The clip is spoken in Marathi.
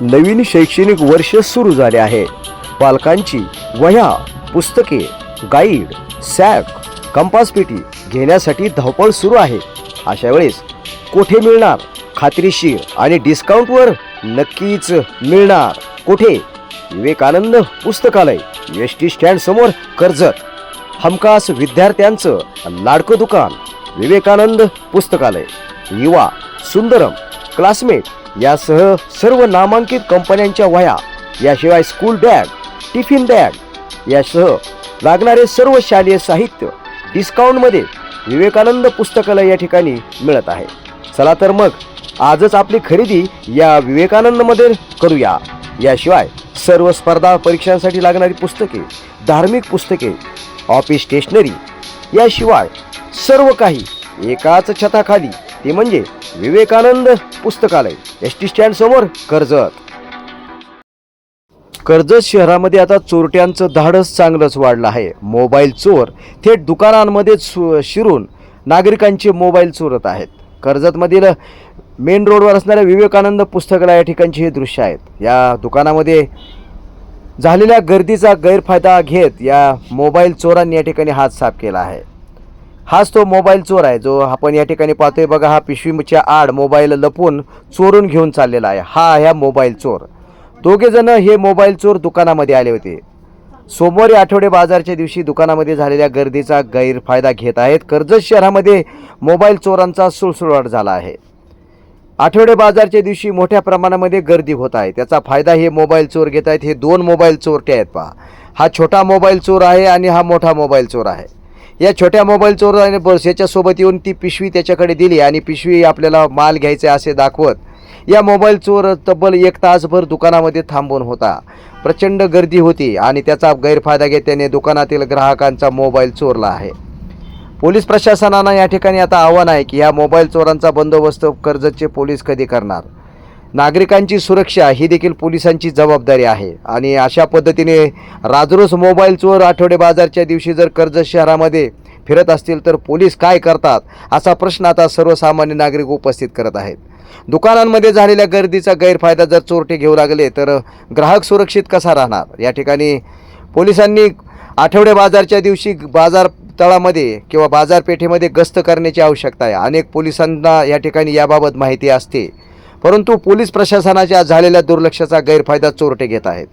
नवीन शैक्षणिक वर्ष सुरू झाले आहे. पालकांची वह्या पुस्तके गाईड सॅक कंपास पेटी घेण्यासाठी धावपळ सुरू आहे. अशा वेळेस कोठे मिळणार? खात्रीशीर आणि डिस्काउंटवर नक्कीच मिळणार. कोठे? विवेकानंद पुस्तकालय एस टी स्टँड समोर कर्जत. हमखास विद्यार्थ्यांचं लाडकं दुकान विवेकानंद पुस्तकालय. युवा सुंदरम क्लासमेट यासह सर्व नामांकित कंपन्यांच्या वह्या याशिवाय स्कूल बॅग टिफिन बॅग यासह लागणारे सर्व शालेय साहित्य डिस्काउंटमध्ये विवेकानंद पुस्तकालय या ठिकाणी मिळत आहे. चला तर मग आजच आपली खरेदी या विवेकानंदमध्ये करूया. याशिवाय सर्व स्पर्धा परीक्षांसाठी लागणारी पुस्तके धार्मिक पुस्तके ऑफिस स्टेशनरी याशिवाय सर्व काही एकाच छताखाली. ते म्हणजे विवेकानंद पुस्तकालय. एस टी स्टँड समोर कर्जत. कर्जत शहरामध्ये आता चोरट्यांचं धाडस चांगलंच वाढलं आहे. मोबाईल चोर थेट दुकानांमध्ये सु- शिरून नागरिकांचे मोबाईल चोरत आहेत. कर्जतमधील मेन रोडवर असणाऱ्या विवेकानंद पुस्तकालय या ठिकाणची हे दृश्य आहेत. या दुकानामध्ये झालेल्या गर्दीचा गैरफायदा घेत या मोबाईल चोरांनी या ठिकाणी हात साफ केला आहे. हाच तो मोबाईल चोर आहे जो आपण या ठिकाणी पाहतोय. बघा हा पिशवीच्या आड मोबाईल लपून चोरून घेऊन चाललेला आहे. हा ह्या मोबाईल चोर. दोघेजण हे मोबाईल चोर दुकानामध्ये आले होते. सोमवारी आठवडे बाजारच्या दिवशी दुकानामध्ये झालेल्या गर्दीचा गैरफायदा घेत आहेत. कर्जत शहरामध्ये मोबाईल चोरांचा सुळसुळाट झाला आहे. आठवडे बाजारच्या दिवशी मोठ्या प्रमाणामध्ये गर्दी होत आहे. त्याचा फायदा हे मोबाईल चोर घेत आहेत. हे दोन मोबाईल चोरटे आहेत पहा. हा छोटा मोबाईल चोर आहे आणि हा मोठा मोबाईल चोर आहे. या छोट्या मोबाईल चोराने बस याच्यासोबत येऊन ती पिशवी त्याच्याकडे दिली आणि पिशवी आपल्याला माल घ्यायचे असे दाखवत या मोबाईल चोर तब्बल एक तासभर दुकानामध्ये थांबून होता. प्रचंड गर्दी होती आणि त्याचा गैरफायदा घेत त्याने दुकानातील ग्राहकांचा मोबाईल चोरला आहे. पोलीस प्रशासनानं या ठिकाणी आता आव्हान आहे की ह्या मोबाईल चोरांचा बंदोबस्त कर्जतचे पोलीस कधी करणार? नागरिकांची सुरक्षा ही देखील पोलिसांची जबाबदारी आहे. आणि अशा पद्धतीने राजरोस मोबाईल चोर आठवडे बाजारच्या दिवशी जर कर्जत शहरामध्ये फिरत असतील तर पोलीस काय करतात असा प्रश्न आता सर्वसामान्य नागरिक उपस्थित करत आहेत. दुकानांमध्ये झालेल्या गर्दीचा गैरफायदा जर चोरटे घेऊ लागले तर ग्राहक सुरक्षित कसा राहणार? या ठिकाणी पोलिसांनी आठवडे बाजारच्या दिवशी बाजार तळामध्ये किंवा बाजारपेठेमध्ये गस्त करण्याची आवश्यकता आहे. अनेक पोलिसांना या ठिकाणी याबाबत माहिती असते. परंतु पोलीस प्रशासनाच्या झालेल्या दुर्लक्षाचा गैरफायदा चोरटे घेत आहेत.